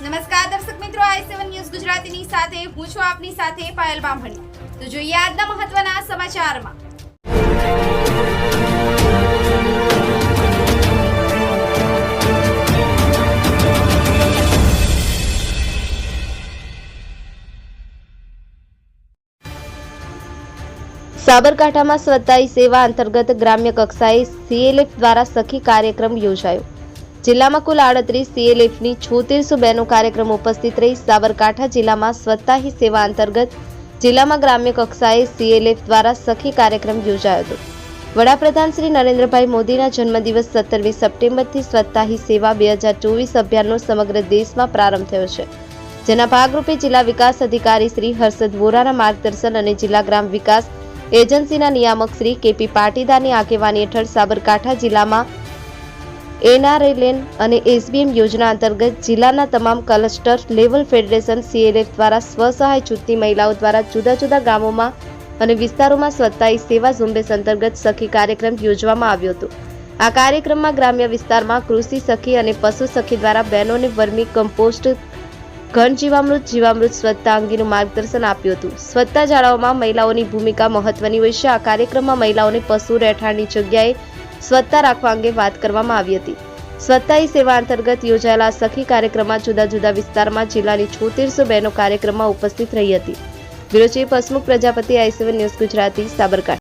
નમસ્કાર દર્શક મિત્રો, આઈ સેવન ન્યૂઝ ગુજરાતીની સાથે, હું છું આપની સાથે પાયલ બામણી. તો જોઈએ આજના મહત્વના સમાચારમાં. સાબરકાંઠામાં સ્વતાઈ સેવા અંતર્ગત ગ્રામ્ય કક્ષાએ સીએલએફ દ્વારા સખી કાર્યક્રમ યોજાયો. જિલ્લામાં કુલ આડત્રીસ સીએલએફની છોતેરસો બેનો કાર્યક્રમ ઉપસ્થિત રહી સાબરકાંઠા જિલ્લામાં સ્વચ્છતા હી સેવા અંતર્ગત જિલ્લામાં ગ્રામ્ય કક્ષાએ સીએલએફ દ્વારા સખી કાર્યક્રમ યોજાયો હતો. વડાપ્રધાન શ્રી નરેન્દ્રભાઈ મોદીના જન્મદિવસ સત્તરમી સપ્ટેમ્બરથી સ્વચ્છતા હી સેવા બે હજાર ચોવીસ અભિયાનનો સમગ્ર દેશમાં પ્રારંભ થયો છે. જેના ભાગરૂપે જિલ્લા વિકાસ અધિકારી શ્રી હર્ષદ વોરાના માર્ગદર્શન અને જિલ્લા ગ્રામ વિકાસ એજન્સીના નિયામક શ્રી કેપી પાટીદારની આગેવાની હેઠળ સાબરકાંઠા જિલ્લામાં એનઆરએલએન અને એસબીએમ યોજના અંતર્ગત જિલ્લાના તમામ ક્લસ્ટર લેવલ ફેડરેશન સીએલએફ દ્વારા સ્વસહાય જૂથની મહિલાઓ દ્વારા જુદા જુદા ગામોમાં અને વિસ્તારોમાં સ્વચ્છતા હી સેવા ઝુંબેશ અંતર્ગત સખી કાર્યક્રમ યોજવામાં આવ્યો હતો. આ કાર્યક્રમમાં ગ્રામ્ય વિસ્તારમાં કૃષિ સખી અને પશુ સખી દ્વારા બહેનોને વર્મી કમ્પોસ્ટ, ઘન જીવામૃત જીવામૃત સ્વચ્છતા અંગેનું માર્ગદર્શન આપ્યું હતું. સ્વચ્છતા જાળવવામાં મહિલાઓની ભૂમિકા મહત્વની હોય છે. આ કાર્યક્રમમાં મહિલાઓને પશુ રહેઠાણની જગ્યાએ સ્વચ્છતા રાખવા અંગે વાત કરવામાં આવી હતી. સ્વચ્છતા સેવા અંતર્ગત યોજાયેલા સખી કાર્યક્રમમાં જુદા જુદા વિસ્તારમાં જિલ્લાની છોતેરસો બહેનો કાર્યક્રમમાં ઉપસ્થિત રહી હતી. Bureau chief Prajapati, I news Gujarati, Sabarkantha.